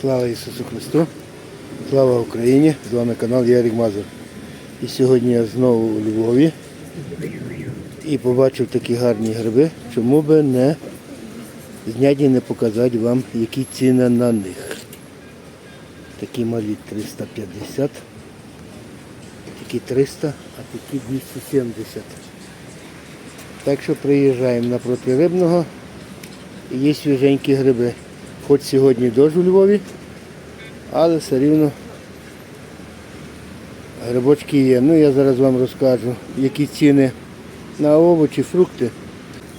Слава Ісусу Христу! Слава Україні! З вами канал Ярик Мазур. І сьогодні я знову у Львові і побачив такі гарні гриби. Чому би не зняти і не показати вам, які ціни на них. Такі малі 350, такі 300, а такі 270. Так що приїжджаємо напроти рибного і є свіженькі гриби. Хоч сьогодні дощ у Львові, але все рівно грибочки є. Ну я зараз вам розкажу, які ціни на овочі, фрукти.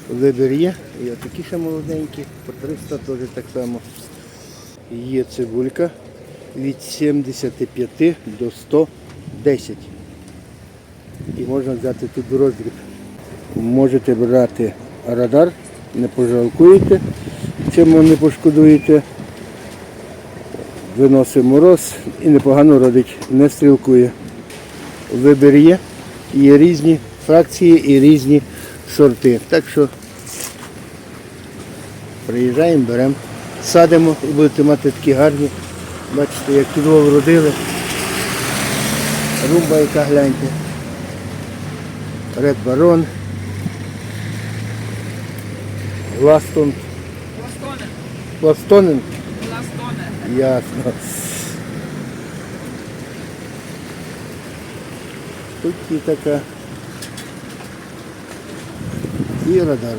Вибір є. Є такі ще молоденькі, по 300 теж так само. Є цибулька від 75 до 110. І можна взяти тут роздріб. Можете брати радар, не пожалкуєте, чим не пошкодуєте. Виносить мороз і непогано родить, не стрілкує. Вибір є, є різні фракції і різні сорти. Так що приїжджаємо, беремо, садимо і будете мати такі гарні. Бачите, як чудово вродили. Румба, яка гляньте. Ред Барон. Ластон. Пластоне. Ластонен. Пластоне. Ясно. Тут і така. І радар.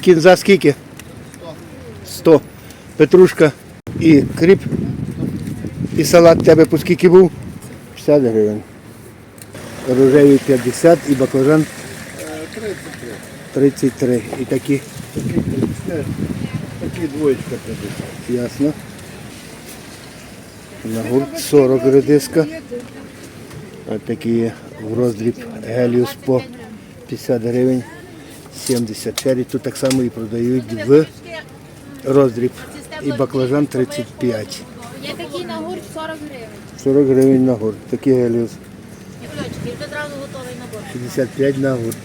Кінза скільки? 100. Петрушка і кріп. І салат тебе по скільки був? 50 гривень. Рожевий 50 і баклажан 33. 33. І такі, Такі двоєчка 50. ясно. На гурт 40 редиска. Ось такі є в роздріб геліус по 50 гривень. 70 черрі. Тут так само і продають в роздріб. І баклажан 35. Є такий на гурт 40 гривень. 40 гривень на гурт. Такий геліус. Ключики, вже одразу готовий набор. 65 на гурт.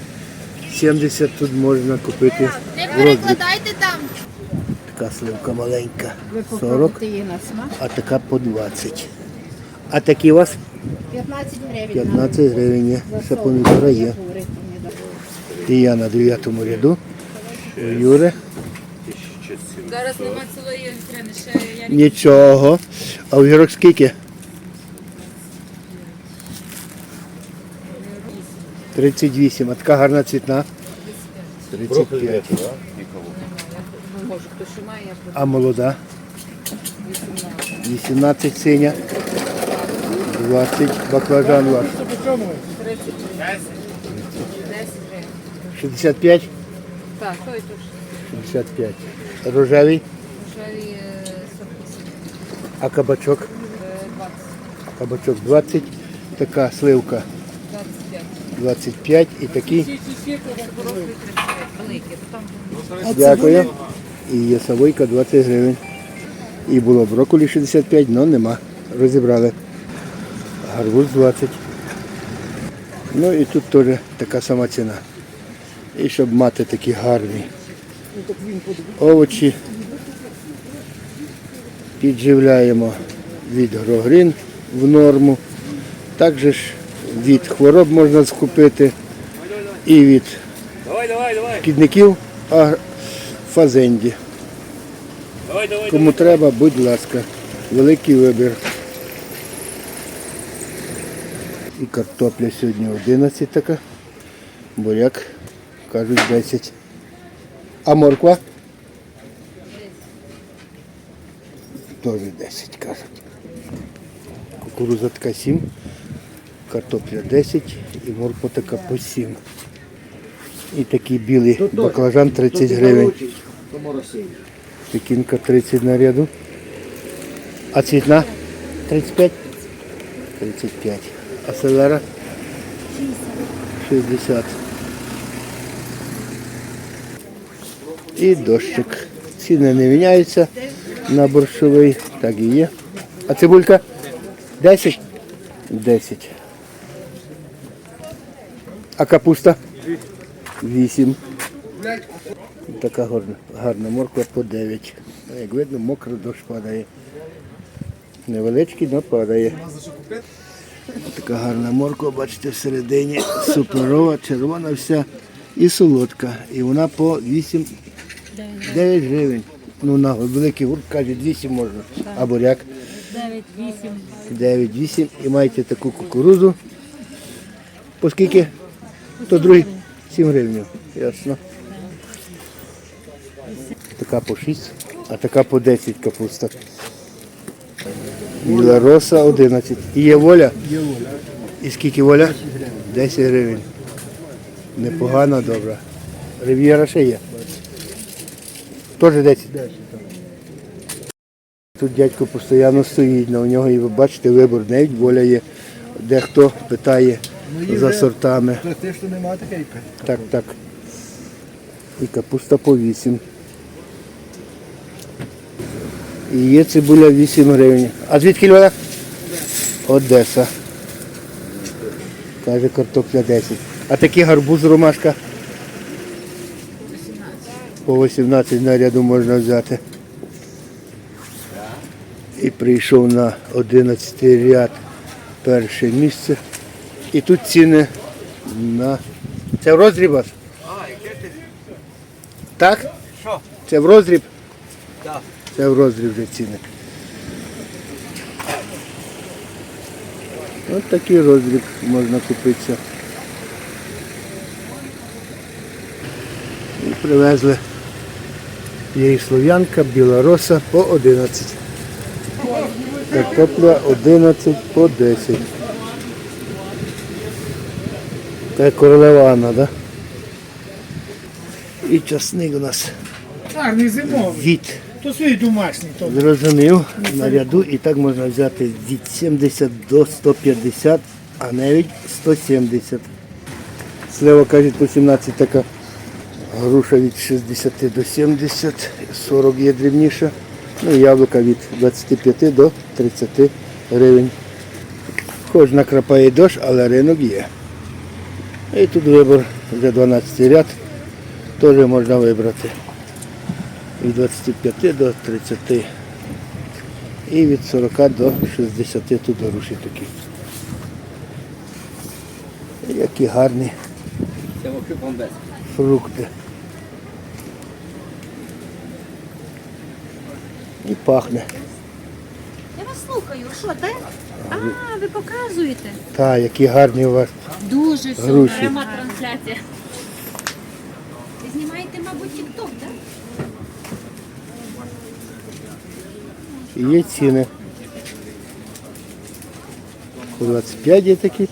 70 тут можна купити Не перекладайте там. Така сливка маленька. 40, на смак. а така по 20. А такі у вас 15 гривень. 15 гривень. Ще помідора є. І я на 9 ряду. У Юри. Зараз нема цілої я Нічого. А огірок скільки? 38. А така гарна цвітна. 35. можу, хто ще має, я А молода? 18 синя. 20 баклажан ваш. 30 10 гривень. 65? Так, той тут 65. Рожевий, є 48, а кабачок? е, 20, Кабачок 20. Така сливка 25. 25 і такий. Хороший 35, великий. Там Дякую. І є савойка 20 гривень. І було брокколі 65, але нема. Розібрали. Гарбуз 20. Ну і тут теж така сама ціна. І щоб мати такі гарні овочі, підживляємо від грогрин в норму. Також ж від хвороб можна скупити і від шкідників а фазенді. Кому треба, будь ласка, великий вибір. І картопля сьогодні 11 така, буряк, кажуть 10. А морква? Теж 10 кажуть. Кукуруза така 7, картопля 10 і морква така по 7. І такий білий баклажан 30 гривень. Пекінка 30 на ряду. А цвітна? 35? 35. А селера? 60. І дощик. Ціни не міняються на борщовий, так і є. А цибулька? 10? 10. А капуста? 8. Така гарна, гарна морква по 9. А Як видно, мокро дощ падає. Невеличкий, але падає. Така гарна морква, бачите, всередині суперова, червона вся і солодка. І вона по 8 9 гривень. Ну, на великий гурт каже 8 можна. А буряк 9, 8. 9-8. І маєте таку кукурузу. По скільки? То другий 7 гривень. Ясно. Така по 6, а така по 10 капуста. Біла роса 11. І є воля? Є воля. І скільки воля? 10 гривень. Непогано, добре. Рив'єра ще є. Теж 10? Тут дядько постійно стоїть, на у нього і ви бачите вибор, навіть воля є. Дехто питає за сортами. Що немає такої. Так, так. І капуста по 8. І є цибуля 8 гривень. А звідки вона? Одеса. Каже картопля 10. А такий гарбуз ромашка? По 18 наряду можна взяти. І прийшов на 11 ряд перше місце. І тут ціни на. Це в роздріб? вас? Так? Що? Це в роздріб? Так. Це в роздріб вже ціни. Ось такий роздріб можна купитися. І привезли. Є і слов'янка, білороса по 11. Картопля 11 по 10. Це королева Анна, да? І часник у нас Гарний зимовий. від То свій домашній. То. Зрозумів на ряду і так можна взяти від 70 до 150, а навіть 170. Слива кажуть по 17 така груша від 60 до 70, 40 є дрібніша. Ну і яблука від 25 до 30 гривень. Хоч накрапає дощ, але ринок є. І тут вибор вже 12 ряд, теж можна вибрати від 25 до 30 і від 40 до 60 тут груші такі. Які гарні фрукти. І пахне. Я вас слухаю, що, де? А, ви показуєте? Та, які гарні у вас. Дуже все. Груші. Пряма трансляція. Ви знімаєте, мабуть, тік-ток, так? І є ціни. По 25 є такі,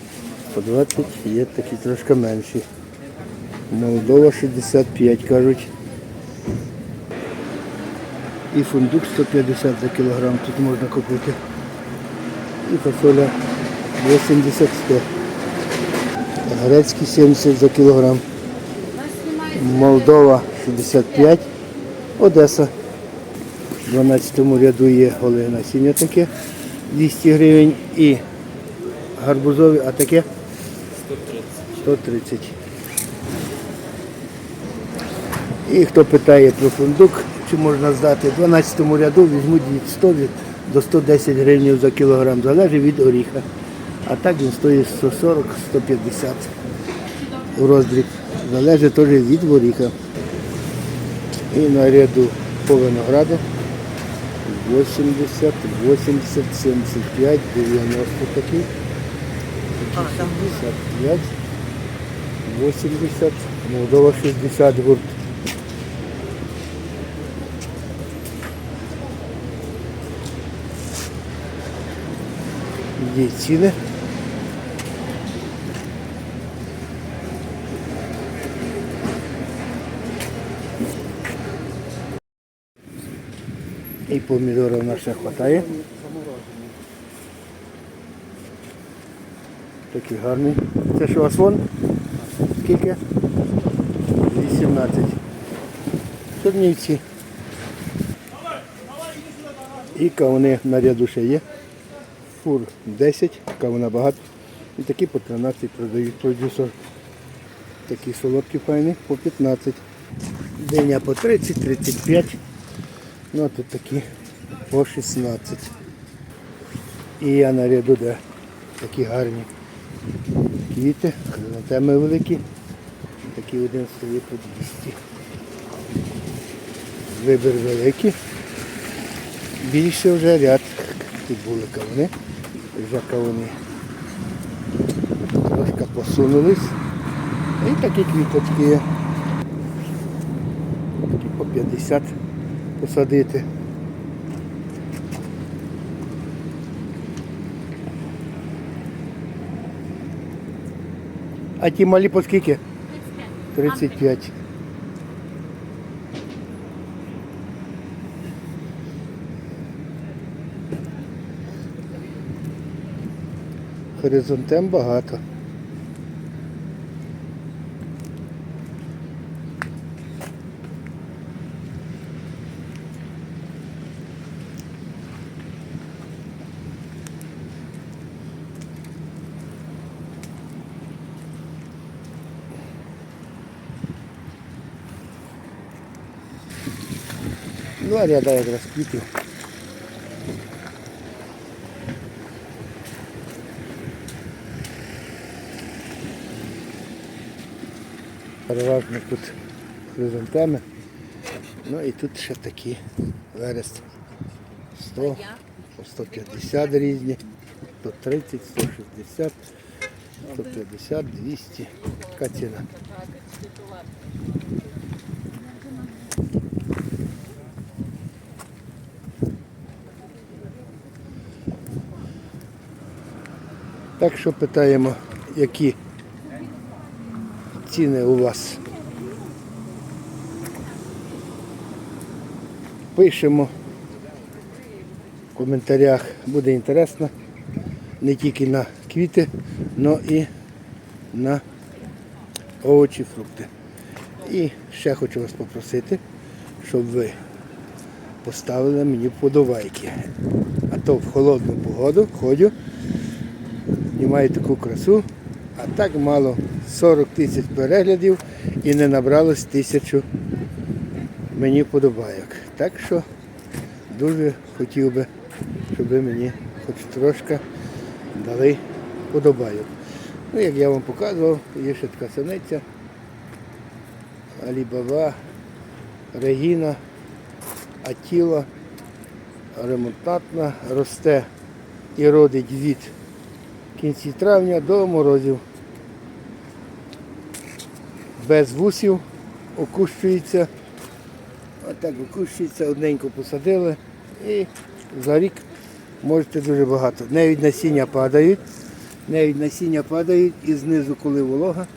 по 20 є такі трошки менші. Молдова 65 кажуть. І фундук 150 за кілограм тут можна купити. І фасоля 80-100. Грецький 70 за кілограм. Молдова 65. Одеса. В 12 ряду є голе насіння таке 200 гривень і гарбузові, а таке 130. 130. І хто питає про фундук, чи можна здати, в 12 ряду візьмуть від 100 від- до 110 гривень за кілограм, залежить від оріха. А так він стоїть 140-150 у роздріб. Залежить теж від оріха. І на ряду по винограду 80, 80, 75, 90 такий. 55, 80, Молдова 60 гурт. Є ціни. І помідорів на все вистачає. Такий гарний. Це що асфон? Скільки? 18. Чернівці. І кавуни на ряду ще є. Фур 10, кавуна багато. І такі по 13 продають продюсер. Такі солодкі файні по 15. Диня по 30-35. Ну а тут такі по 16. І я наряду, де такі гарні квіти, хризантеми великі. Такі один стоїть по 200. Вибір великий. Більше вже ряд. Тут були кавуни. Вже кавуни трошки посунулись. І такі квіточки. Такі по 50 посадити. А ті малі по скільки? 35. 35. Хоризонтем багато. Два ряда якраз квітів. Переважно тут хризантеми. Ну і тут ще такі верес 100, по 150 різні, 130, 160, 150, 200. Така ціна. Так що питаємо, які ціни у вас. Пишемо в коментарях, буде інтересно. Не тільки на квіти, але і на овочі, фрукти. І ще хочу вас попросити, щоб ви поставили мені вподобайки. А то в холодну погоду ходю знімаю таку красу, а так мало 40 тисяч переглядів і не набралось тисячу мені вподобайок. Так що дуже хотів би, щоб ви мені хоч трошки дали вподобайок. Ну, як я вам показував, є ще така синиця, Алібаба, Регіна, Атіла, ремонтатна, росте і родить від кінці травня до морозів. Без вусів окущується. Отак окущується, одненько посадили і за рік можете дуже багато. Навіть насіння падають, навіть насіння падають і знизу, коли волога,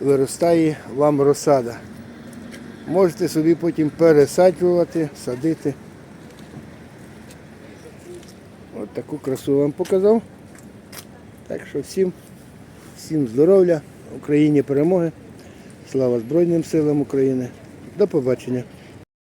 виростає вам розсада. Можете собі потім пересаджувати, садити. От таку красу вам показав. Так що всім, всім здоров'я, Україні перемоги. Слава Збройним силам України. До побачення.